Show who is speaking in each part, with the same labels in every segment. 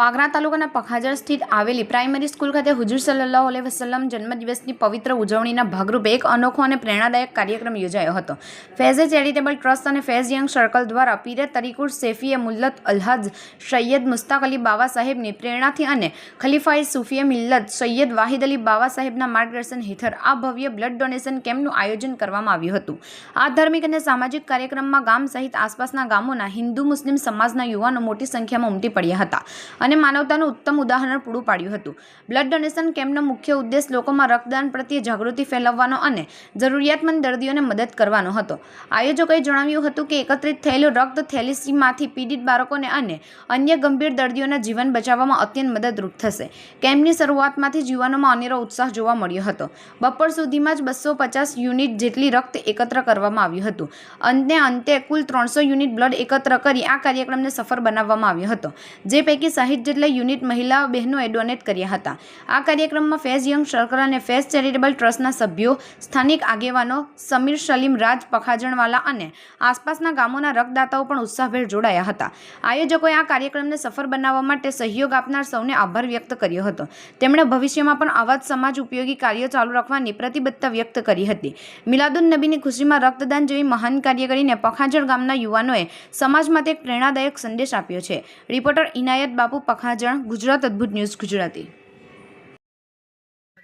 Speaker 1: વાગરા તાલુકાના પખાજર સ્થિત આવેલી પ્રાઇમરી સ્કૂલ ખાતે હુજુર સલ્લાહ અલૈહિ વસલમ જન્મદિવસની પવિત્ર ઉજવણીના ભાગરૂપે એક અનોખો અને પ્રેરણાદાયક કાર્યક્રમ યોજાયો હતો. ફેઝે ચેરિટેબલ ટ્રસ્ટ અને ફેઝ યંગ સર્કલ દ્વારા પીરે તરીકુર સેફીએ મુલ્લત અલહજ સૈયદ મુસ્તાક અલી બાવા સાહેબની પ્રેરણાથી અને ખલીફાઈ સુફીએ મિલ્લત સૈયદ વાહિદ અલી બાવા સાહેબના માર્ગદર્શન હેઠળ આ ભવ્ય બ્લડ ડોનેશન કેમ્પનું આયોજન કરવામાં આવ્યું હતું. આ ધાર્મિક અને સામાજિક કાર્યક્રમમાં ગામ સહિત આસપાસના ગામોના હિન્દુ મુસ્લિમ સમાજના યુવાનો મોટી સંખ્યામાં ઉમટી પડ્યા હતા. અને માનવતાનું ઉત્તમ ઉદાહરણ પૂરું પાડ્યું હતું. બ્લડ ડોનેશન કેમ્પનો મુખ્ય ઉદ્દેશ લોકોમાં રક્તદાન પ્રત્યે જાગૃતિ ફેલાવવાનો અને જરૂરિયાતમંદ દર્દીઓને મદદ કરવાનો હતો. આયોજકોએ જણાવ્યું હતું કે એકત્રિત થયેલું રક્ત થેલિસીમાંથી પીડિત બાળકોને અને અન્ય ગંભીર દર્દીઓના જીવન બચાવવામાં અત્યંત મદદરૂપ થશે. કેમ્પની શરૂઆતમાંથી જીવનોમાં અનેરો ઉત્સાહ જોવા મળ્યો હતો. બપોર સુધીમાં જ બસો પચાસ યુનિટ જેટલી રક્ત એકત્ર કરવામાં આવ્યું હતું. અંતે અંતે કુલ ત્રણસો યુનિટ બ્લડ એકત્ર કરી આ કાર્યક્રમને સફળ બનાવવામાં આવ્યો હતો. જે પૈકી સાહીઠ જેટલા યુનિટ મહિલા બહેનોએ ડોનેટ કર્યા હતા. આ કાર્યક્રમમાં ફેઝ યંગ સર્કલ અને ફેઝ ચેરિટેબલ ટ્રસ્ટના સભ્યો, સ્થાનિક આગેવાનો સમીર સલીમ, રાજ પખાજણવાલા અને આસપાસના ગામોના રક્તદાતાઓ પણ ઉત્સાહભેર જોડાયા હતા. આયોજકોએ આ કાર્યક્રમને સફળ બનાવવા માટે સહયોગ આપનાર સૌને આભાર વ્યક્ત કર્યો હતો. તેમણે ભવિષ્યમાં પણ આવા જ સમાજ ઉપયોગી કાર્યો ચાલુ રાખવાની પ્રતિબદ્ધતા વ્યક્ત કરી હતી. મિલાદુન નબીની ખુશીમાં રક્તદાન જેવી મહાન કાર્ય કરીને પખાજણ ગામના યુવાનોએ સમાજ માટે એક પ્રેરણાદાયક સંદેશ આપ્યો છે. રિપોર્ટર ઇનાયત બાપુ पखाजन गुजरात अद्भुत न्यूज़, गुजराती।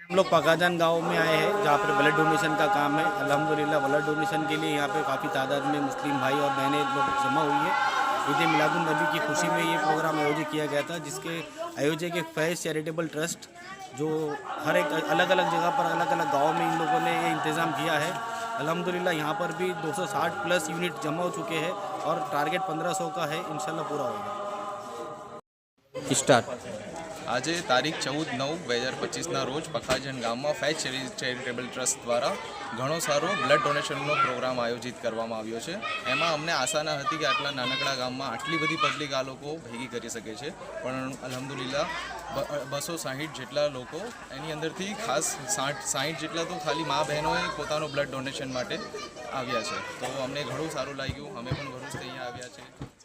Speaker 2: हम लोग पगाजन गाँव में आए हैं, जहाँ पर ब्लड डोनेशन का काम है। अल्हम्दुलिल्लाह ब्लड डोनेशन के लिए यहाँ पे काफ़ी तादाद में मुस्लिम भाई और बहनें लोग जमा हुई है। ईद मिलादुल नबी की खुशी में ये प्रोग्राम आयोजित किया गया था, जिसके आयोजक एक फैज चैरिटेबल ट्रस्ट जो हर एक अलग अलग जगह पर अलग अलग गाँव में इन लोगों ने ये इंतज़ाम किया है। अलहमदिल्ला यहाँ पर भी 260 प्लस यूनिट जमा हो चुके हैं और टारगेट 1500 का है इन पूरा होगा।
Speaker 3: સ્ટાર્ટ.
Speaker 4: આજે તારીખ ચૌદ નવ બે હજાર પચીસના રોજ પખાજન ગામમાં ફેચ ચેરી- ચેરિટેબલ ટ્રસ્ટ દ્વારા ઘણો સારો બ્લડ ડોનેશનનો પ્રોગ્રામ આયોજિત કરવામાં આવ્યો છે. એમાં અમને આશા ન હતી કે આટલા નાનકડા ગામમાં આટલી બધી પબ્લિક આ લોકો ભેગી કરી શકે છે. પણ અલહમદુલિલ્લા બસો સાહીઠ જેટલા લોકો, એની અંદરથી ખાસ સાઠ સાહીઠ જેટલા તો ખાલી મા બહેનોએ પોતાનું બ્લડ ડોનેશન માટે આવ્યા છે. તો અમને ઘણું સારું લાગ્યું. અમે પણ ઘણું જ અહીંયા આવ્યા છે.